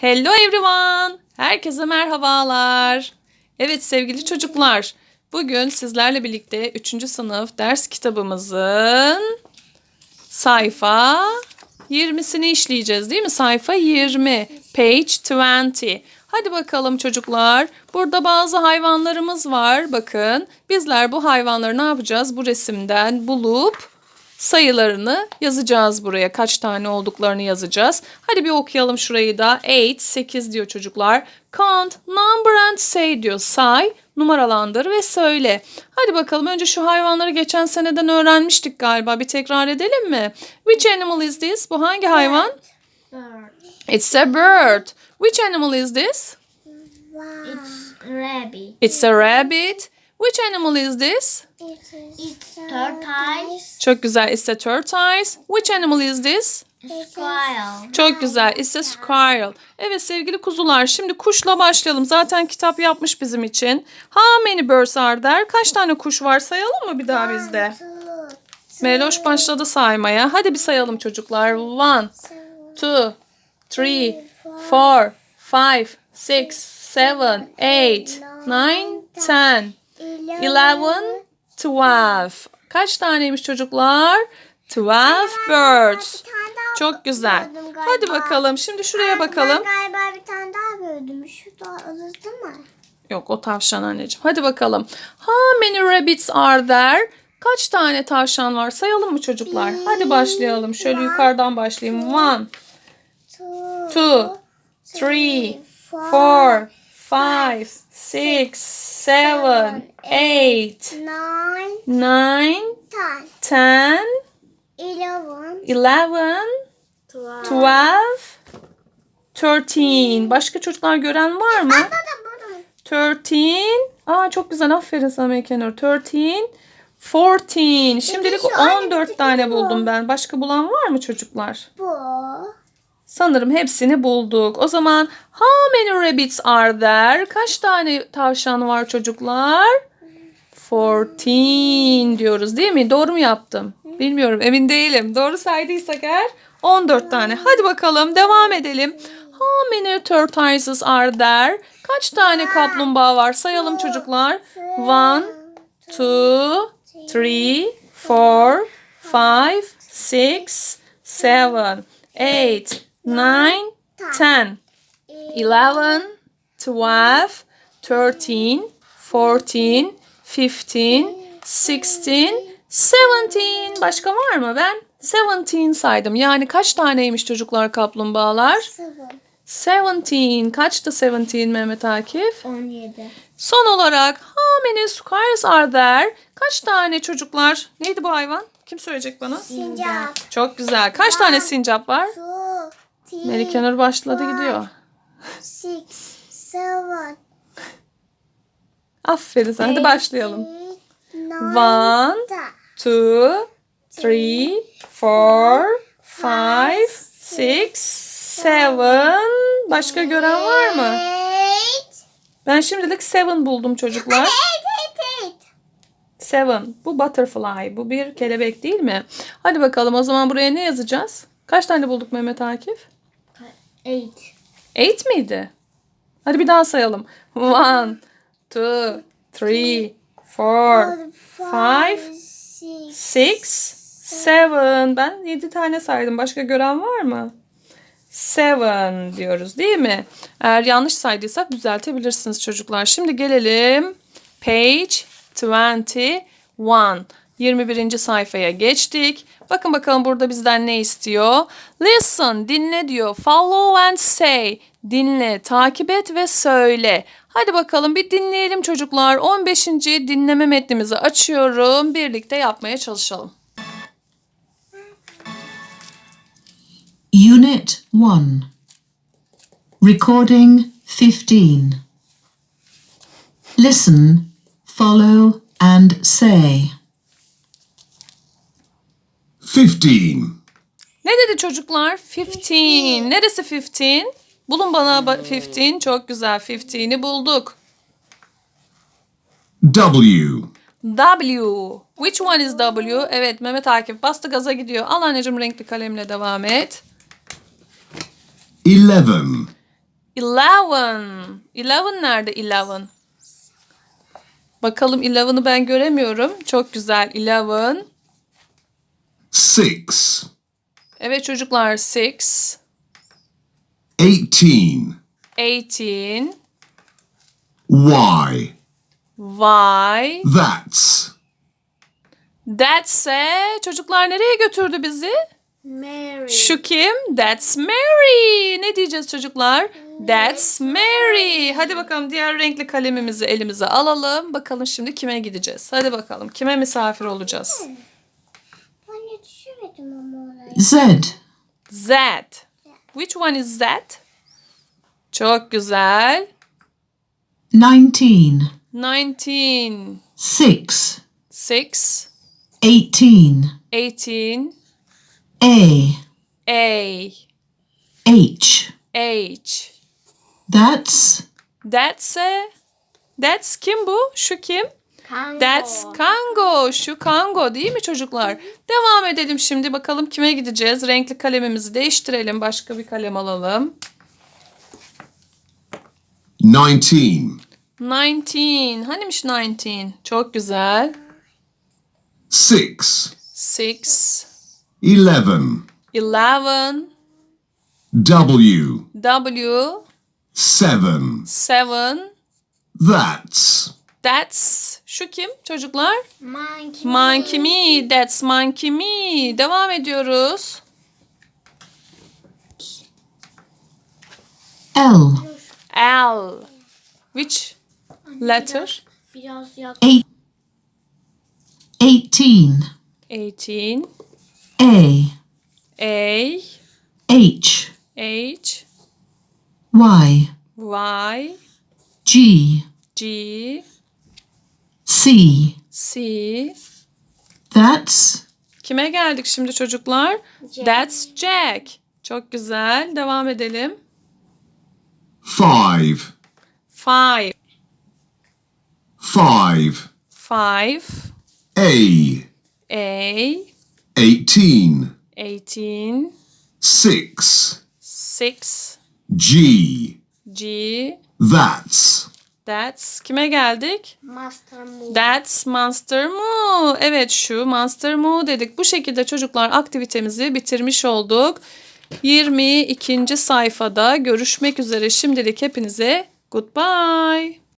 Hello everyone. Herkese merhabalar. Evet sevgili çocuklar. Bugün sizlerle birlikte 3. sınıf ders kitabımızın sayfa 20'sini işleyeceğiz değil mi? Sayfa 20. Page 20. Hadi bakalım çocuklar. Burada bazı hayvanlarımız var. Bakın bizler bu hayvanları ne yapacağız? Bu resimden bulup sayılarını yazacağız buraya. Kaç tane olduklarını yazacağız. Hadi bir okuyalım şurayı da. 8, 8 diyor çocuklar. Count, number and say diyor. Say, numaralandır ve söyle. Hadi bakalım önce şu hayvanları geçen seneden öğrenmiştik galiba. Bir tekrar edelim mi? Which animal is this? Bu hangi hayvan? Bird. It's a bird. Which animal is this? It's rabbit. It's a rabbit. Which animal is this? It's tortoise. Çok güzel. It's a tortoise. Which animal is this? Squirrel. Çok güzel. It's a squirrel. Evet sevgili kuzular şimdi kuşla başlayalım. Zaten kitap yapmış bizim için. How many birds are there? Kaç tane kuş var sayalım mı bir daha bizde? Meloş başladı saymaya. Hadi bir sayalım çocuklar. One, two, three, four, five, six, seven, eight, nine, ten, eleven, twelve. Kaç taneymiş çocuklar? Twelve birds. Çok güzel. Hadi bakalım. Şimdi şuraya bakalım. Ben galiba bir tane daha böldüm. Şu da alırdı mı? Yok o tavşan anneciğim. Hadi bakalım. How many rabbits are there? Kaç tane tavşan var? Sayalım mı çocuklar? Hadi başlayalım. Şöyle yukarıdan başlayayım. One, two, three, four, five, six, seven, eight, Nine, nine, ten, ten, eleven, eleven, twelve. twelve, thirteen. Başka çocuklar gören var mı? 13. Aa çok güzel aferin sana Mekanur. 13. 14. Şimdilik şu aynı 14 bir tane buldum ben. Başka bulan var mı çocuklar? Bu. Sanırım hepsini bulduk. O zaman how many rabbits are there? Kaç tane tavşan var çocuklar? 14 diyoruz değil mi? Doğru mu yaptım? Bilmiyorum emin değilim. Doğru saydıysak eğer 14 tane. Hadi bakalım devam edelim. How many tortoises are there? Kaç tane kaplumbağa var? Sayalım çocuklar. One, two, three, four, five, six, seven, eight, nine, ten, eleven, twelve, thirteen, fourteen, fifteen, sixteen, seventeen. Başka var mı? Ben seventeen saydım. Yani kaç taneymiş çocuklar kaplumbağalar? Seven. Seventeen. Kaçtı seventeen Mehmet Akif? On yedi. Son olarak how many squirrels are there? Kaç tane çocuklar? Neydi bu hayvan? Kim söyleyecek bana? Sincap. Çok güzel. Kaç tane sincap var? Melikanur başladı gidiyor. six, seven, Aferin sana. Hadi başlayalım. One, two, three, four, five, six, seven. Başka gören var mı? Ben şimdilik seven buldum çocuklar. Seven. Bu butterfly. Bu bir kelebek değil mi? Hadi bakalım o zaman buraya ne yazacağız? Kaç tane bulduk Mehmet Akif? Eight. Eight miydi? Hadi bir daha sayalım. One, two, three, four, five, six, seven. Ben yedi tane saydım. Başka gören var mı? Seven diyoruz değil mi? Eğer yanlış saydıysak düzeltebilirsiniz çocuklar. Şimdi gelelim page 21. 21. sayfaya geçtik. Bakın bakalım burada bizden ne istiyor? Listen, dinle diyor. Follow and say. Dinle, takip et ve söyle. Hadi bakalım bir dinleyelim çocuklar. 15. dinleme metnimizi açıyorum. Birlikte yapmaya çalışalım. Unit 1 Recording 15 Listen, follow, and say. 15. Ne dedi çocuklar? 15. Neresi 15? Bulun bana ba- 15. Çok güzel. 15'i bulduk. W. W. Which one is W? Evet Mehmet Akif bastı gaza gidiyor. Al anneciğim renkli kalemle devam et. 11. Eleven. Eleven nerede eleven? Bakalım eleven'ı ben göremiyorum. Çok güzel. Eleven. Six. Evet çocuklar. Six. Eighteen. Eighteen. Why? Why? That's. That's çocuklar nereye götürdü bizi? Mary. Şu kim? That's Mary. Ne diyeceğiz çocuklar? That's Mary. Hadi bakalım diğer renkli kalemimizi elimize alalım. Bakalım şimdi kime gideceğiz? Hadi bakalım kime misafir olacağız? Z. Z. Which one is that? Çok güzel. 19. 19. 6. 6. 18. 18. A. A. H. H. That's That's That's kim bu? Şu kim? Kango. That's Kango. Şu Kango değil mi çocuklar? Devam edelim şimdi. Bakalım kime gideceğiz? Renkli kalemimizi değiştirelim. Başka bir kalem alalım. Nineteen. 19. Hanimiş 19? Çok güzel. Six. 6. Eleven. 11. W. W. Seven. 7. That's. That's. Şu kim çocuklar? Monkey. Monkey me. That's monkey me. Devam ediyoruz. L. L. Which letter? Biraz yak. Eight. 18. 18. A. A. H. H. Y. Y. G. G. C. C. That's Kime geldik şimdi çocuklar? Jack. That's Jack. Çok güzel. Devam edelim. Five. Five. Five. Five. A. A. Eighteen. Eighteen. Six. Six. G. G. That's. That's. Kime geldik? Master Move. That's Monster Moo. Evet şu Monster Moo dedik. Bu şekilde çocuklar aktivitemizi bitirmiş olduk. 22. sayfada görüşmek üzere. Şimdilik hepinize goodbye.